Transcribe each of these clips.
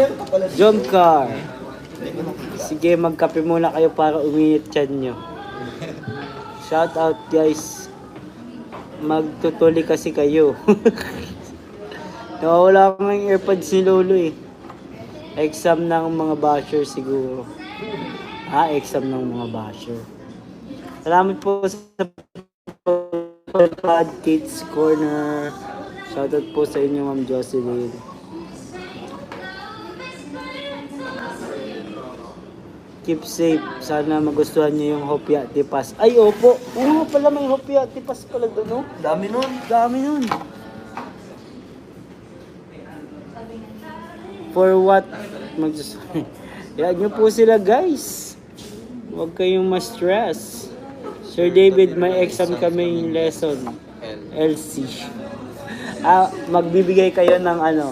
Ko nakita. Sige, magkape muna kayo para uminit chan nyo. Shout out guys. Magtutuli kasi kayo. Nawawala ko ng airpods ni Lolo eh. Exam ng mga basher siguro. Ah, exam ng mga basher. Salamat po sa Pod Kids Corner. Shoutout po sa inyo, Ma'am Jocelyn. Keep safe. Sana magustuhan niyo yung Hopia Tipas. Ay, opo. Oo nga pala, may Hopia Tipas pala doon, no? Dami nun. Dami nun. For what? Mag Yan nyo po sila, guys. Huwag kayong ma-stress. Sir David, may exam kami yung lesson. LC. Ah, magbibigay kayo ng ano,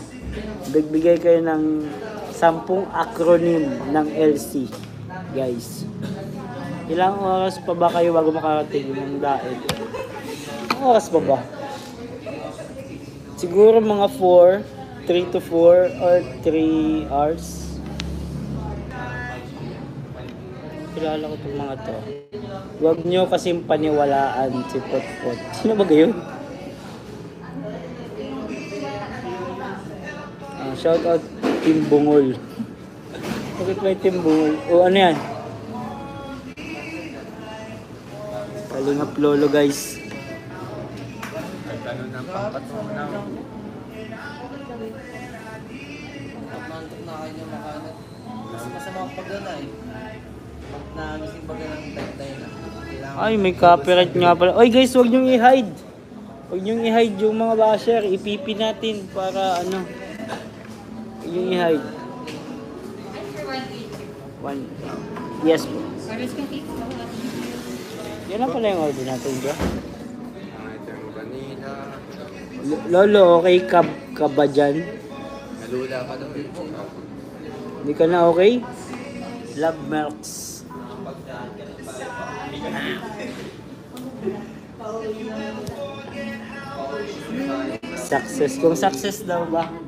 magbibigay kayo ng sampung acronym ng LC, guys. Ilang oras pa ba kayo bago makarating ng daet? Ilang oras pa ba? Siguro mga 4, 3 to 4 or 3 hours. Kilala ko itong mga to. Huwag nyo kasing paniwalaan si Potpot. Sino ba gayon? Ah, shout out Team Bungol. Bakit may Team Bungol? O ano yan? Kalingap lolo guys. Nagtanong ng pampatunaw. Nantok na kayo ng makalat. Mas masama pag gana eh. Gana ng tay na. Kailangan Ay, may copyright nga pala. Oy guys, huwag niyong i-hide. Huwag niyong i-hide yung mga basher. Ipipi natin para ano. Huwag niyong i-hide. One. Yes po. Yan na pala yung order natin, bro. Ang item vanilla. L- Lolo, okay ka, ka ba dyan? Nalula ka daw. Hindi ka na okay? Love Melks. Success. Kung success daw ba?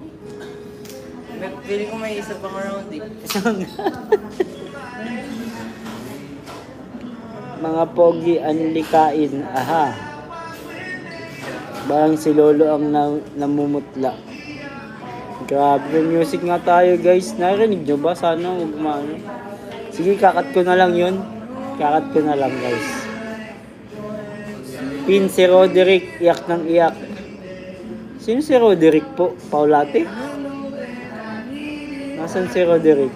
Feeling ko may isa pang round eh. Mga pogi anlikain. Aha. Parang si Lolo ang na- namumutla. Grabe, music nga tayo guys. Narinig nyo ba? Sana huwag maano. Sige, kakat ko na lang yun. Kakat ko na lang guys. Pin si Roderick. Iyak ng iyak. Sino si Roderick po? Paulate? Nasaan si Roderick?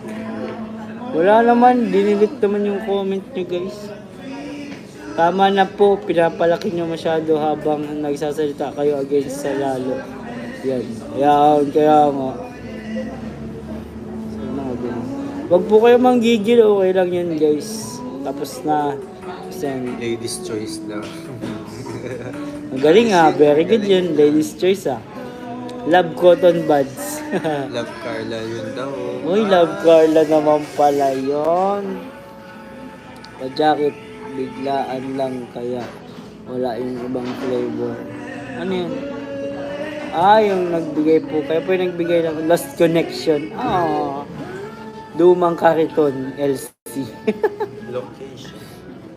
Wala naman. Dinilit naman yung comment nyo guys. Tama na po, pinapalaki nyo masyado habang nagsasalita kayo against sa lalo. Yan. Yan, kaya nga. Sana nga ganun. Huwag po kayo manggigil, okay lang yun guys. Tapos na. Yan. Ladies choice na. Ang galing ah, very good yun. Ladies choice ah. Love cotton buds. Love Carla yun daw. Uy, love Carla naman pala yun. Pa-jacket, biglaan lang kaya wala yung ibang flavor. Ano yun? Ah, yung nagbigay po. Kaya po yung nagbigay ng Lost Connection. Ah, Dumang Kariton, LC. Location.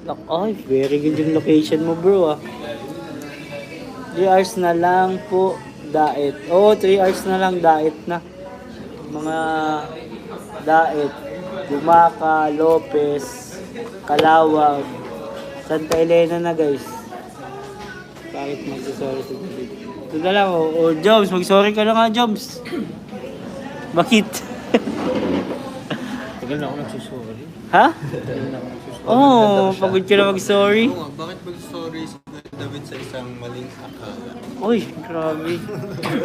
Look, ay, very good yung location mo bro ah. 3 hours na lang po diet. Oo, oh, 3 hours na lang diet na. Mga diet. Gumaka, Lopez, Kalawag, Santa Elena na guys. Bakit magsasorry si David? Ito na lang, oh, oh Jobs, mag-sorry ka na nga, Jobs. Bakit? Tagal na ako nagsusorry. ha? Tagal na ako nagsusorry. Oo, oh, pagod ka na mag-sorry. Oo bakit mag-sorry si David sa isang maling akala? Uy, grabe.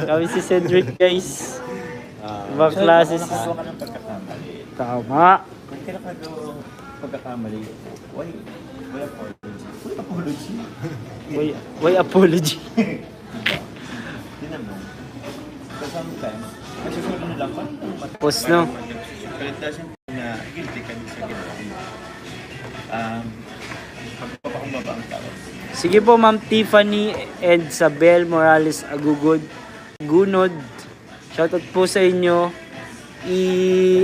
Grabe si Cedric, guys. Ibang so, klase si- nakagawa ka ng pagkakamali. Tama. Kung pagkakamali, why, why apology? Why apology? Why, why apology? Yun naman. So sometimes, masusunod na lang pa. Post, no? But it doesn't mean na guilty ka din sa ginawa mo. Um, ang tao. Sige po, Ma'am Tiffany and Sabel Morales Agugod. Gunod. Shoutout po sa inyo. i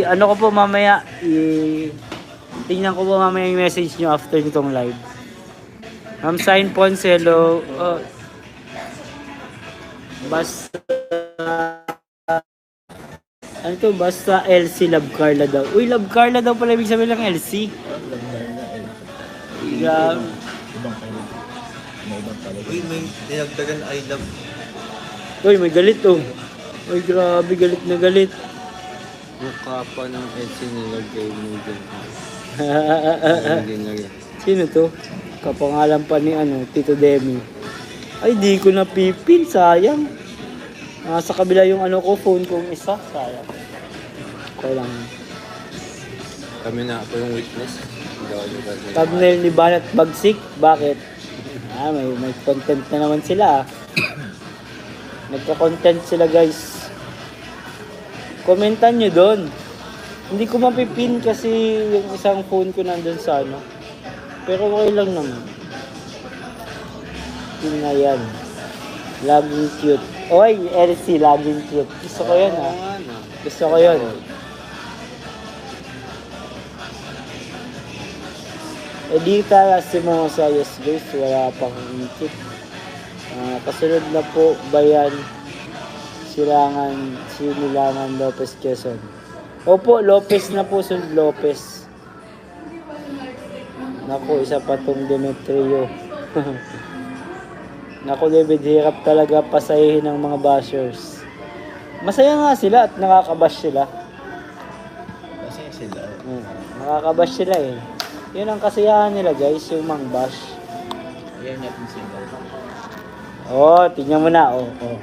ano ko po mamaya i tingnan ko po mamaya yung message nyo after nitong live. Ma'am Sign Poncelo, uh, basta ano to, basta LC Love Carla daw. Uy, Love Carla daw pala ibig sabihin ng LC. Grabe. Ibang kayo. May ibang pala. Uy, may dinagdagan I love. Uy, may galit oh. Uy, grabe, galit na galit. Mukha pa ng Etsy nilagay mo dyan. Hindi nilagay. Sino to? Kapangalan pa ni ano, Tito Demi. Ay, di ko napipin, sayang. Nasa kabila yung ano ko, phone kong isa, sayang. Okay lang. Kami na ako yung witness. Thumbnail ni Banat Bagsik, bakit? Ah, may, may content na naman sila ah. Nagka-content sila guys. Komentan nyo doon. Hindi ko mapipin kasi yung isang phone ko nandun sa ano. Pero okay lang naman. Yun na yan. Laging cute. Oy, LC, laging cute. Gusto ko yan ah. Gusto ko yun. Eh di tala si mga sayas guys, wala pang ikit. Ah, kasunod na po bayan Silangan, Sinilangan Lopez Quezon. Opo, Lopez na po, sunod Lopez. Naku, isa pa tong Demetrio. Naku, David, hirap talaga pasahin ng mga bashers. Masaya nga sila at nakakabash sila. Kasi sila. Hmm. Nakakabash sila eh. Yun ang kasiyahan nila guys, yung mang bash. Ayan kung sino. Oh, tingnan mo na. Oh, oh.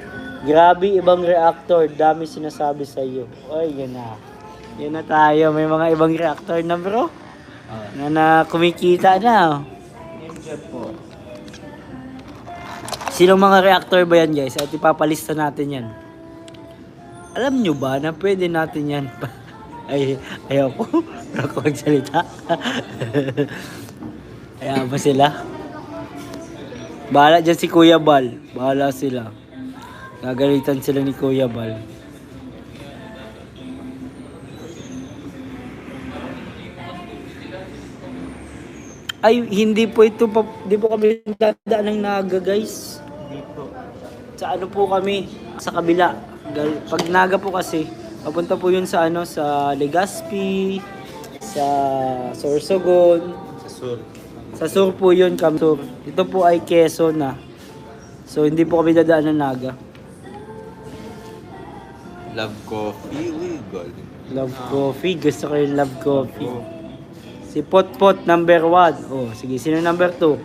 Grabe, ibang reactor. Dami sinasabi sa iyo. Oy, yan na. Yan na tayo. May mga ibang reactor na bro. Ah. Na, na kumikita na. Oh. Check po. Sinong mga reactor ba yan guys? At ipapalista natin yan. Alam nyo ba na pwede natin yan? Ay, ayaw ko. Ayaw ko magsalita. Ayaw ba sila? Bahala dyan si Kuya Bal. Bahala sila. Gagalitan sila ni Kuya Bal. Ay, hindi po ito, pa, hindi po kami dadaan ng Naga, guys. Dito. Sa ano po kami, sa kabila. Pag Naga po kasi, papunta po yun sa ano, sa Legazpi, sa Sorsogon, Sa sur. sa sur po yun, Kamsur. Ito po ay Quezon na. So, hindi po kami dadaan ng Naga. Love coffee. Uy, galing. Love coffee. Gusto ko yung love coffee. Si Potpot number one. Oh, sige. Sino number two?